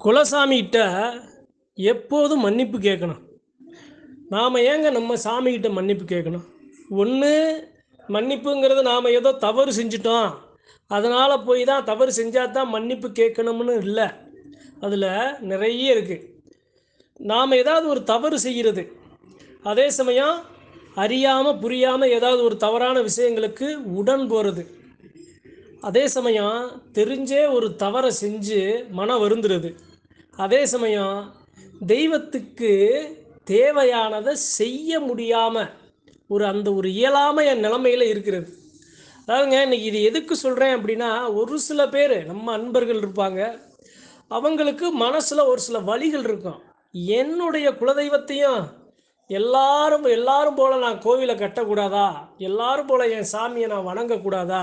குலசாமிகிட்ட எப்போதும் மன்னிப்பு கேட்கணும். நாம் ஏங்க நம்ம சாமிகிட்ட மன்னிப்பு கேட்கணும்? ஒன்று மன்னிப்புங்கிறது நாம் ஏதோ தவறு செஞ்சிட்டோம். அதனால் போய் தான் தவறு செஞ்சால் தான் மன்னிப்பு கேட்கணும்னு இல்லை. அதில் நிறைய இருக்குது நாம் ஏதாவது ஒரு தவறு செய்கிறது அதே சமயம் அறியாமல் புரியாமல் ஏதாவது ஒரு தவறான விஷயங்களுக்கு உடன் போகிறது அதே சமயம் தெரிஞ்சே ஒரு தவறை செஞ்சு மனம் வருந்துருது அதே சமயம் தெய்வத்துக்கு தேவையானதை செய்ய முடியாமல் ஒரு அந்த ஒரு இயலாமைய நிலைமையில் இருக்கிறது. அதாவதுங்க இன்னைக்கு இது எதுக்கு சொல்கிறேன் அப்படின்னா ஒரு சில பேர் நம்ம அன்பர்கள் இருப்பாங்க. அவங்களுக்கு மனசில் ஒரு சில வழிகள் இருக்கும். என்னுடைய குலதெய்வத்தையும் எல்லாரும் எல்லாரும் போல நான் கோவிலை கட்டக்கூடாதா? எல்லாரும் போல என் சாமியை நான் வணங்கக்கூடாதா?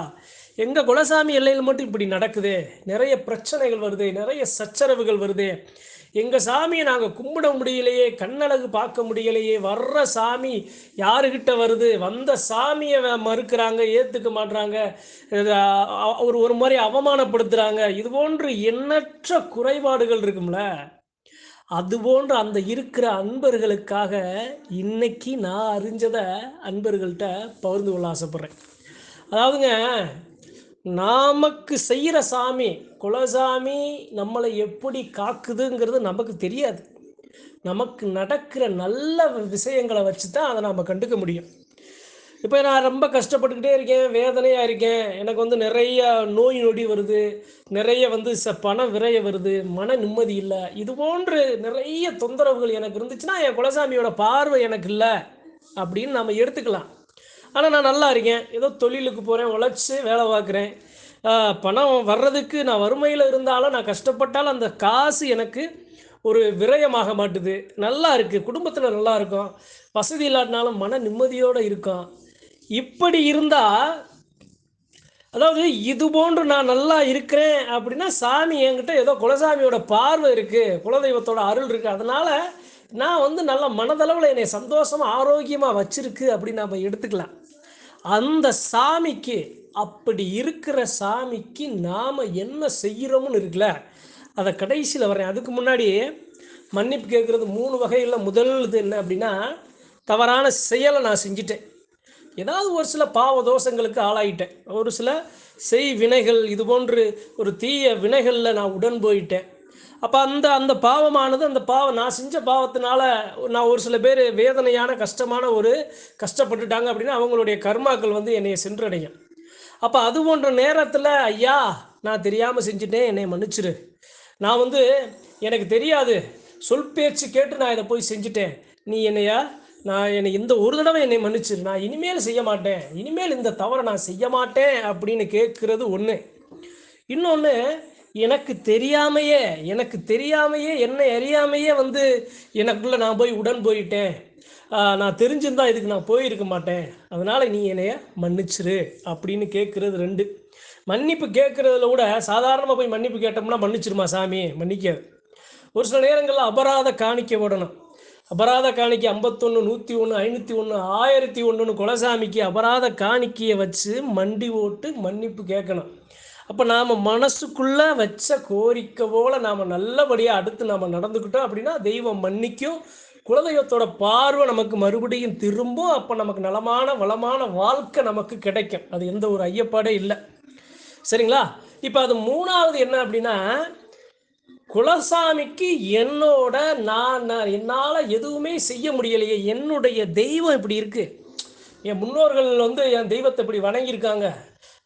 எங்கள் குலசாமி எல்லையில் மட்டும் இப்படி நடக்குது? நிறைய பிரச்சனைகள் வருது நிறைய சச்சரவுகள் வருது. எங்கள் சாமியை நாங்கள் கும்பிட முடியலையே கண்ணழகு பார்க்க முடியலையே வர்ற சாமி யாருக்கிட்ட வருது? வந்த சாமியை மறுக்கிறாங்க ஏற்றுக்க மாட்றாங்க. இது, ஒரு ஒரு மாதிரி அவமானப்படுத்துகிறாங்க இது போன்று எண்ணற்ற குறைபாடுகள் இருக்கும்ல. அது போன்ற அந்த இருக்கிற அன்பர்களுக்காக இன்னைக்கு நான் அறிஞ்சதை அன்பர்கள்ட்ட பகிர்ந்து கொள்ள ஆசைப்பட்றேன். அதாவதுங்க நமக்கு செய்கிற சாமி குலசாமி நம்மளை எப்படி காக்குதுங்கிறது நமக்கு தெரியாது. நமக்கு நடக்கிற நல்ல விஷயங்களை வச்சு தான் அதை நாம் கண்டுக்க முடியும். இப்போ நான் ரொம்ப கஷ்டப்பட்டுக்கிட்டே இருக்கேன் வேதனையாக இருக்கேன். எனக்கு வந்து நிறைய நோய் நொடி வருது நிறைய வந்து ச பண விரைய வருது மன நிம்மதி இல்லை. இது போன்று நிறைய தொந்தரவுகள் எனக்கு இருந்துச்சுன்னா என் குலசாமியோட பார்வை எனக்கு இல்லை அப்படின்னு நம்ம எடுத்துக்கலாம். ஆனால் நான் நல்லா இருக்கேன். ஏதோ தொழிலுக்கு போகிறேன் உழைச்சி வேலை பார்க்குறேன். பணம் வர்றதுக்கு நான் வறுமையில் இருந்தாலும் நான் கஷ்டப்பட்டாலும் அந்த காசு எனக்கு ஒரு விரயமாக மாட்டுது. நல்லா இருக்குது குடும்பத்தில் நல்லா இருக்கும். வசதி இல்லாட்டினாலும் மன நிம்மதியோடு இருக்கும். இப்படி இருந்தால் அதாவது இது போன்று நான் நல்லா இருக்கிறேன் அப்படின்னா சாமி என்கிட்ட ஏதோ குலசாமியோட பார்வை இருக்குது குலதெய்வத்தோட அருள் இருக்குது அதனால் நான் வந்து நல்ல மனதளவில் என்னை சந்தோஷமாக ஆரோக்கியமாக வச்சிருக்கு அப்படின்னு நம்ம எடுத்துக்கலாம். அந்த சாமிக்கு அப்படி இருக்கிற சாமிக்கு நாம் என்ன செய்கிறோம்னு இருக்குல்ல அதை கடைசியில் வரேன் அதுக்கு முன்னாடி மன்னிப்பு கேட்குறது மூணு வகையில். முதல் இது என்ன அப்படின்னா தவறான செயலை நான் செஞ்சிட்டேன். ஏதாவது ஒரு சில பாவ தோஷங்களுக்கு ஆளாயிட்டேன். ஒரு சில செய் வினைகள் இது போன்று ஒரு தீய வினைகளில் நான் உடன் போயிட்டேன். அப்போ அந்த அந்த பாவமானது அந்த பாவம் நான் செஞ்ச பாவத்தினால நான் ஒரு சில பேர் வேதனையான கஷ்டமான ஒரு கஷ்டப்பட்டுட்டாங்க அப்படின்னா அவங்களுடைய கர்மாக்கள் வந்து என்னை சென்றடையும். அப்போ அது போன்ற நேரத்தில் ஐயா நான் தெரியாமல் செஞ்சுட்டேன் என்னை மன்னிச்சிரு. நான் வந்து எனக்கு தெரியாது. சொல் பேச்சு கேட்டு நான் இதை போய் செஞ்சுட்டேன். நீ என்னையா? நான் என்னை இந்த ஒரு தடவை என்னை மன்னிச்சிரு. நான் இனிமேல் செய்ய மாட்டேன். இனிமேல் இந்த தவறை நான் செய்ய மாட்டேன் அப்படின்னு கேட்குறது ஒன்று இன்னொன்று எனக்கு தெரியாமையே எனக்கு தெரியாமையே என்னை அறியாமையே வந்து எனக்குள்ளே நான் போய் உடன் போயிட்டேன். நான் தெரிஞ்சிருந்தா இதுக்கு நான் போயிருக்க மாட்டேன். அதனால் நீ என்னைய மன்னிச்சிரு அப்படின்னு கேட்குறது ரெண்டு. மன்னிப்பு கேட்குறதுல கூட சாதாரணமாக போய் மன்னிப்பு கேட்டோம்னா மன்னிச்சிருமா சாமி? மன்னிக்காது ஒரு சில நேரங்களில் அபராத காணிக்க விடணும் அபராத காணிக்கை ஐம்பத்தொன்று நூற்றி ஒன்று ஐநூற்றி ஒன்று ஆயிரத்தி ஒன்றுன்னு குலசாமிக்கு அபராத காணிக்கையை வச்சு மண்டி ஓட்டு மன்னிப்பு கேட்கணும் அப்போ நாம் மனசுக்குள்ளே வச்ச கோரிக்கை போல் நாம் நல்லபடியாக அடுத்து நாம் நடந்துக்கிட்டோம் அப்படின்னா தெய்வம் மன்னிக்கும். குலதெய்வத்தோட பார்வை நமக்கு மறுபடியும் திரும்பும். அப்போ நமக்கு நலமான வளமான வாழ்க்கை நமக்கு கிடைக்கும். அது எந்த ஒரு ஐயப்பாடே இல்லை. சரிங்களா? இப்போ அது மூணாவது என்ன அப்படின்னா குலசாமிக்கு என்னோட நான் என்னால் எதுவுமே செய்ய முடியலையே. என்னுடைய தெய்வம் இப்படி இருக்குது என் முன்னோர்கள் வந்து என் தெய்வத்தை இப்படி வணங்கியிருக்காங்க.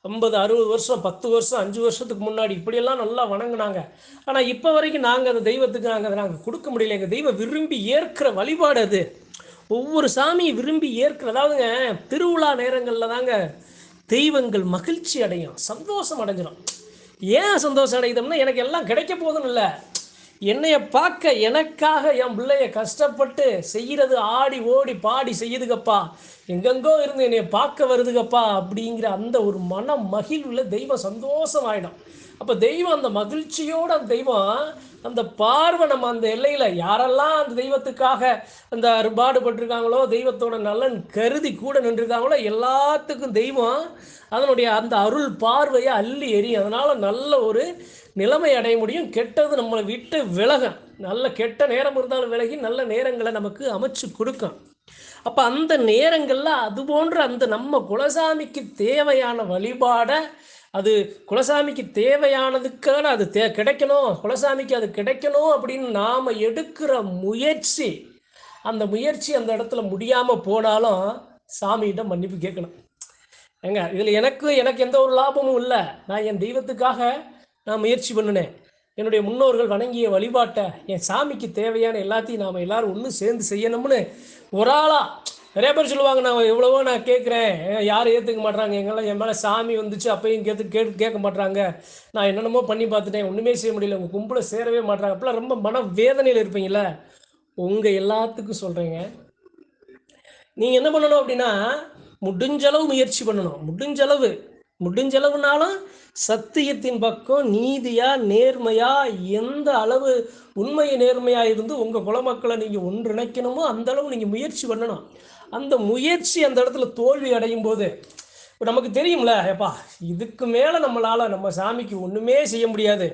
ஐம்பது அறுபது வருஷம் பத்து வருஷம் அஞ்சு வருஷத்துக்கு முன்னாடி இப்படியெல்லாம் நல்லா வணங்கினாங்க. ஆனால் இப்போ வரைக்கும் நாங்கள் அந்த தெய்வத்துக்கு நாங்கள் அதை நாங்கள் கொடுக்க முடியல. எங்கள் தெய்வம் விரும்பி ஏற்கிற வழிபாடு அது. ஒவ்வொரு சாமியும் விரும்பி ஏற்கிற அதாவதுங்க திருவிழா நேரங்களில் தாங்க தெய்வங்கள் மகிழ்ச்சி அடையும். சந்தோஷம் அடைஞ்சிடும் ஏன் சந்தோஷம் அடையுதுன்னா எனக்கு எல்லாம் கிடைக்க போதும் இல்லை. என்னைய பார்க்க எனக்காக என் பிள்ளைய கஷ்டப்பட்டு செய்கிறது ஆடி ஓடி பாடி செய்யுதுகப்பா. எங்கெங்கோ இருந்து என்னைய பார்க்க வருதுகப்பா அப்படிங்கிற அந்த ஒரு மன மகிழ்வுல தெய்வம் சந்தோஷம் ஆயிடும் அப்போ தெய்வம் அந்த மகிழ்ச்சியோட அந்த தெய்வம் அந்த பார்வை நம்ம அந்த எல்லையில் யாரெல்லாம் அந்த தெய்வத்துக்காக அந்த அறுபாடுபட்டிருக்காங்களோ தெய்வத்தோட நலன் கருதி கூட நின்றுருக்காங்களோ எல்லாத்துக்கும் தெய்வம் அதனுடைய அந்த அருள் பார்வையை அள்ளி எரியும் அதனால் நல்ல ஒரு நிலைமை அடைய முடியும். கெட்டது நம்மளை விட்டு விலகும். நல்ல கெட்ட நேரம் இருந்தாலும் விலகி நல்ல நேரங்களை நமக்கு அமைச்சு கொடுக்கும். அப்போ அந்த நேரங்களில் அது போன்ற அந்த நம்ம குலசாமிக்கு தேவையான வழிபாடை அது குலசாமிக்கு தேவையானதுக்கான அது தே கிடைக்கணும். குலசாமிக்கு அது கிடைக்கணும் அப்படின்னு நாம் எடுக்கிற முயற்சி அந்த முயற்சி அந்த இடத்துல முடியாமல் போனாலும் சாமிகிட்ட மன்னிப்பு கேட்கணும். ஏங்க இதில் எனக்கு எனக்கு எந்த ஒரு லாபமும் இல்லை. நான் என் தெய்வத்துக்காக நான் முயற்சி பண்ணினேன். என்னுடைய முன்னோர்கள் வணங்கிய வழிபாட்டை என் சாமிக்கு தேவையான எல்லாத்தையும் நாம் எல்லாரும் ஒன்று சேர்ந்து செய்யணும்னு ஒரு ஆளா நிறைய பேர் சொல்லுவாங்க நான் எவ்வளவோ நான் கேட்குறேன் யாரும் ஏற்றுக்க மாட்றாங்க. எங்கெல்லாம் என் மேலே சாமி வந்துச்சு அப்பயும் கேட்டு கேட்டு கேட்க மாட்றாங்க. நான் என்னென்னமோ பண்ணி பார்த்துட்டேன். ஒன்றுமே செய்ய முடியல. உங்கள் கும்பலை சேரவே மாட்றாங்க. அப்பெல்லாம் ரொம்ப மன வேதனையில் இருப்பீங்களே உங்கள் எல்லாத்துக்கும் சொல்கிறேங்க நீங்கள் என்ன பண்ணணும் அப்படின்னா முடிஞ்சளவு முயற்சி பண்ணணும். முடிஞ்சளவு முடிஞ்சளவுனாலும் சத்தியத்தின் பக்கம் நீதியா நேர்மையா எந்த அளவு உண்மையை நேர்மையா இருந்து உங்க குலமக்களை நீங்க ஒன்றிணைக்கணுமோ அந்த அளவு நீங்க முயற்சி பண்ணணும். அந்த முயற்சி அந்த இடத்துல தோல்வி அடையும் போது இப்போ நமக்கு தெரியும்ல ஏப்பா இதுக்கு மேலே நம்மளால நம்ம சாமிக்கு ஒன்றுமே செய்ய முடியாது.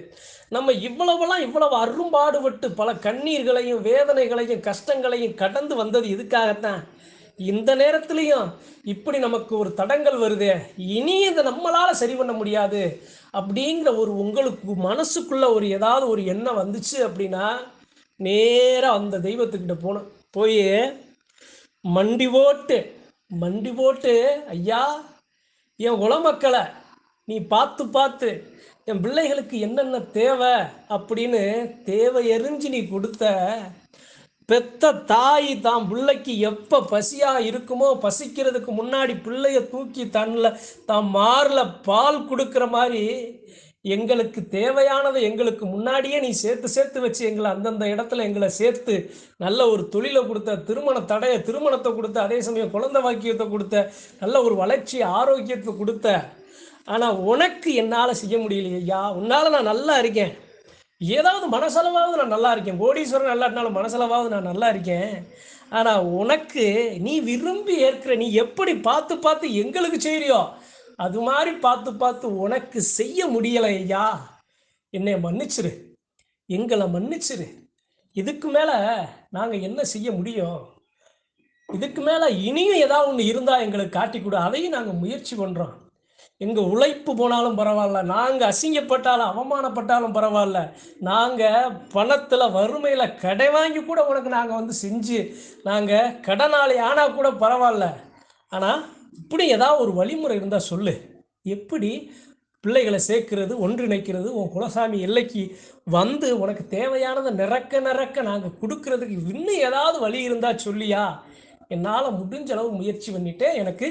நம்ம இவ்வளவெல்லாம் இவ்வளவு அரும்பாடுபட்டு பல கண்ணீர்களையும் வேதனைகளையும் கஷ்டங்களையும் கடந்து வந்தது இதுக்காகத்தான் இந்த நேரத்துலையும் இப்படி நமக்கு ஒரு தடங்கள் வருதே இனி இதை நம்மளால சரி பண்ண முடியாது அப்படிங்கிற ஒரு உங்களுக்கு மனசுக்குள்ள ஒரு ஏதாவது ஒரு எண்ணம் வந்துச்சு அப்படின்னா நேராக அந்த தெய்வத்துக்கிட்ட போகணும் போய் மண்டி போட்டு மண்டி போட்டு ஐயா என் உலமக்களை நீ பார்த்து பார்த்து என் பிள்ளைகளுக்கு என்னென்ன தேவை? அப்படின்னு தேவை எரிஞ்சு நீ கொடுத்த பெத்த தாய் தான் பிள்ளைக்கு எப்போ பசியாக இருக்குமோ பசிக்கிறதுக்கு முன்னாடி பிள்ளைய தூக்கி தன்னில் தான் மாரில் பால் கொடுக்குற மாதிரி எங்களுக்கு தேவையானதை எங்களுக்கு முன்னாடியே நீ சேர்த்து சேர்த்து வச்சு எங்களை அந்தந்த இடத்துல எங்களை சேர்த்து நல்ல ஒரு தொழிலை கொடுத்த திருமண தடைய திருமணத்தை கொடுத்த அதே சமயம் குழந்தை வாக்கியத்தை கொடுத்த நல்ல ஒரு வளர்ச்சி ஆரோக்கியத்தை கொடுத்த. ஆனால் உனக்கு என்னால் செய்ய முடியலையா உன்னால் நான் நல்லா இருக்கேன். ஏதாவது மனசளவாவது நான் நல்லா இருக்கேன். கோடீஸ்வரன் நல்லா இருந்தாலும் மனசளவாவது நான் நல்லா இருக்கேன். ஆனால் உனக்கு நீ விரும்பி ஏற்கிற நீ எப்படி பார்த்து பார்த்து எங்களுக்கு செய்கிறியோ அது மாதிரி பார்த்து பார்த்து உனக்கு செய்ய முடியலை ஐயா என்னை மன்னிச்சிரு. எங்களை மன்னிச்சிரு. இதுக்கு மேலே நாங்கள் என்ன செய்ய முடியும்? இதுக்கு மேலே இனியும் ஏதாவது ஒன்று இருந்தால் எங்களுக்கு காட்டி கொடு. அதையும் நாங்கள் முயற்சி பண்ணுறோம் எங்கள் உழைப்பு போனாலும் பரவாயில்ல நாங்கள் அசிங்கப்பட்டாலும் அவமானப்பட்டாலும் பரவாயில்ல. நாங்கள் பணத்தில் வறுமையில் கடை வாங்கி கூட உனக்கு நாங்கள் வந்து செஞ்சு நாங்கள் கடனாளி ஆனால் கூட பரவாயில்ல. ஆனால் இப்படி ஏதாவது ஒரு வழிமுறை இருந்தால் சொல்லு. எப்படி பிள்ளைகளை சேர்க்கிறது ஒன்றிணைக்கிறது உன் குலசாமி எல்லைக்கு வந்து உனக்கு தேவையானதை நிறக்க நிறக்க நாங்கள் கொடுக்கறதுக்கு இன்னும் ஏதாவது வழி இருந்தால் சொல்லியா? என்னால் முடிஞ்ச அளவு முயற்சி பண்ணிட்டு எனக்கு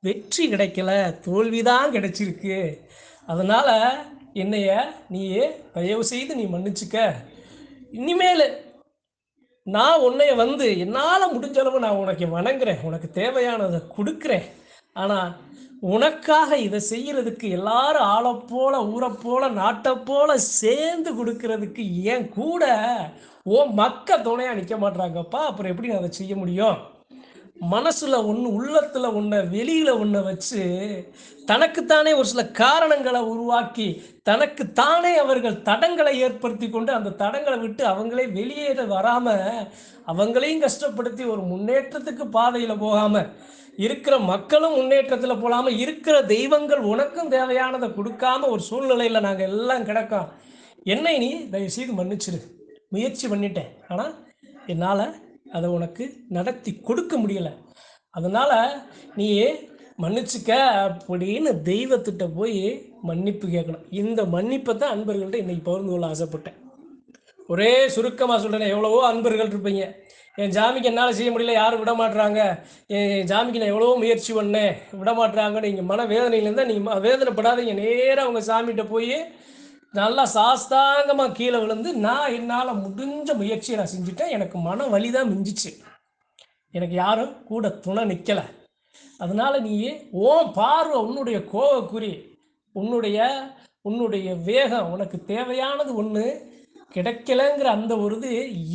வெற்றி கிடைக்கல தோல்விதான் கிடைச்சிருக்கு. அதனால் என்னைய நீயே தயவு செய்து நீ மன்னிச்சுக்க. இனிமேல் நான் உன்னைய வந்து என்னால் முடிஞ்ச அளவு நான் உனக்கு வணங்குறேன். உனக்கு தேவையானதை கொடுக்குறேன். ஆனால் உனக்காக இதை செய்கிறதுக்கு எல்லாரும் ஆளைப் போல ஊரைப் போல நாட்டைப் போல சேர்ந்து கொடுக்கறதுக்கு ஏன் கூட ஓ மக்க துணையாக நிற்க மாட்றாங்கப்பா. அப்புறம் எப்படி நான் அதை செய்ய முடியும்? மனசுல ஒன்று உள்ளத்துல ஒன்றை வெளியில ஒன்றை வச்சு தனக்குத்தானே ஒரு சில காரணங்களை உருவாக்கி தனக்குத்தானே அவர்கள் தடங்களை ஏற்படுத்தி கொண்டு அந்த தடங்களை விட்டு அவங்களே வெளியேற வராம அவங்களையும் கஷ்டப்படுத்தி ஒரு முன்னேற்றத்துக்கு பாதையில போகாம இருக்கிற மக்களும் முன்னேற்றத்துல போகாம இருக்கிற தெய்வங்கள் உனக்கும் தேவையானதை கொடுக்காம ஒரு சூழ்நிலையில நாங்க எல்லாம் கிடக்கோம். என்னை நீ தயவு செய்து மன்னிச்சிரு. முயற்சி பண்ணிட்டேன். ஆனால் என்னால் அதை உனக்கு நடத்தி கொடுக்க முடியல. அதனால நீ மன்னிச்சுக்க அப்படின்னு தெய்வத்திட்ட போய் மன்னிப்பு கேட்கணும். இந்த மன்னிப்பை தான் அன்பர்கள்ட்ட இன்னைக்கு பகிர்ந்து கொள்ள ஆசைப்பட்டேன். ஒரே சுருக்கமாக சொல்கிறேன் எவ்வளவோ அன்பர்கள் இருப்பீங்க. என் ஜாமிக்கு என்னால் செய்ய முடியல யாரும் விட மாட்டுறாங்க என் ஜாமிக்கு நான் எவ்வளவோ முயற்சி பண்ணேன் விட மாட்டுறாங்கன்னு நீங்கள் மன வேதனையிலேருந்தால் நீங்கள் வேதனைப்படாதீங்க. நேராக உங்கள் சாமிகிட்ட போய் நல்லா சாஸ்தாங்கமாக கீழே விழுந்து நான் என்னால் முடிஞ்ச முயற்சியை நான் செஞ்சுட்டேன். எனக்கு மன வலி தான் மிஞ்சிச்சு. எனக்கு யாரும் கூட துணை நிற்கலை அதனால் நீ ஓன் பார்வை உன்னுடைய கோவக்குறி உன்னுடைய உன்னுடைய வேகம் உனக்கு தேவையானது ஒன்று கிடைக்கலங்கிற அந்த ஒரு இது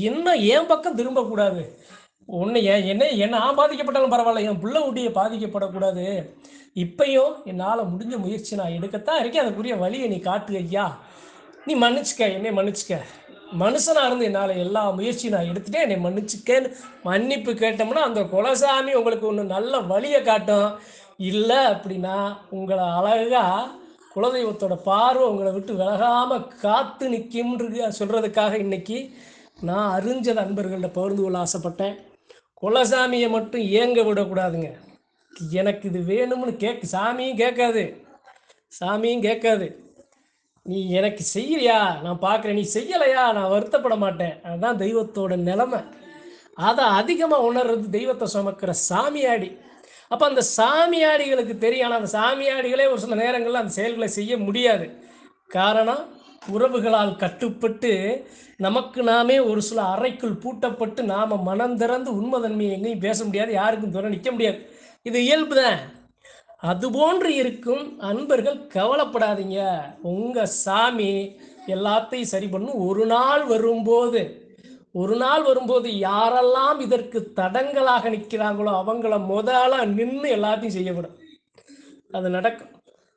என்ன என் பக்கம் திரும்பக்கூடாது. உன்னை என்ன என்ன நான் பாதிக்கப்பட்டாலும் பரவாயில்ல என் பிள்ளை ஊட்டியை பாதிக்கப்படக்கூடாது. இப்பயும் என்னால் முடிஞ்ச முயற்சி நான் எடுக்கத்தான் இருக்கேன். அதுக்குரிய வழியை நீ காட்டு ஐயா. நீ மன்னிச்சுக்க என்னை மன்னிச்சுக்க. மனுஷனாக இருந்து என்னால் எல்லா முயற்சியும் நான் எடுத்துகிட்டே என்னை மன்னிச்சுக்கேன்னு மன்னிப்பு கேட்டோம்னா அந்த குலசாமி உங்களுக்கு ஒன்று நல்ல வழியை காட்டும். இல்லை அப்படின்னா உங்களை அழகாக குலதெய்வத்தோட பார்வை உங்களை விட்டு விலகாமல் காத்து நிற்கும்ன்றது சொல்கிறதுக்காக இன்னைக்கு நான் அறிஞ்ச நண்பர்கள்ட்ட பகிர்ந்து கொள்ள ஆசைப்பட்டேன். குலசாமியை மட்டும் ஏங்க விடக்கூடாதுங்க. எனக்கு இது வேணும்னு கேட்க சாமியும் கேட்காது சாமியும் கேட்காது நீ எனக்கு செய்யலையா நான் பார்க்குறேன் நீ செய்யலையா? நான் வருத்தப்பட மாட்டேன். அதுதான் தெய்வத்தோட நிலைமை. அதை அதிகமாக உணர்றது தெய்வத்தை சுமக்கிற சாமியாடி அப்போ அந்த சாமியாடிகளுக்கு தெரியும். ஆனால் அந்த சாமியாடிகளே ஒரு சில நேரங்களில் அந்த செயல்களை செய்ய முடியாது. காரணம் உறவுகளால் கட்டுப்பட்டு நமக்கு நாமே ஒரு சில அறைக்குள் பூட்டப்பட்டு நாம் மனம் திறந்து உண்மைத்தன்மையை எங்கேயும் பேச முடியாது. யாருக்கும் தூரம் நிற்க முடியாது. இது இயல்பு தான்? அதுபோன்று இருக்கும் அன்பர்கள் கவலைப்படாதீங்க. உங்கள் சாமி எல்லாத்தையும் சரி பண்ணும். ஒரு நாள் வரும்போது ஒரு நாள் வரும்போது யாரெல்லாம் இதற்கு தடங்களாக நிற்கிறாங்களோ அவங்கள முதலாக நின்று எல்லாத்தையும் செய்யப்படும் அது நடக்கும்.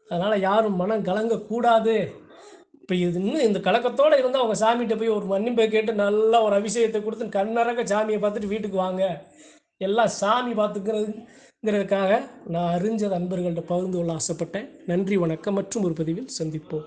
அதனால் யாரும் மனம் கலங்கக்கூடாது. இப்போ இது இன்னும் இந்த கலக்கத்தோடு இருந்தால் அவங்க சாமிகிட்ட போய் ஒரு மன்னிப்பை கேட்டு நல்லா ஒரு அபிஷேகத்தை கொடுத்து கண்ணறக்க சாமியை பார்த்துட்டு வீட்டுக்கு வாங்க. எல்லாம் சாமி பார்த்துக்கிறதுங்கிறதுக்காக நான் அறிஞ்ச நண்பர்கள்ட்ட பகிர்ந்து கொள்ள ஆசைப்பட்டேன். நன்றி வணக்கம் மற்றும் ஒரு பதிவில் சந்திப்போம்.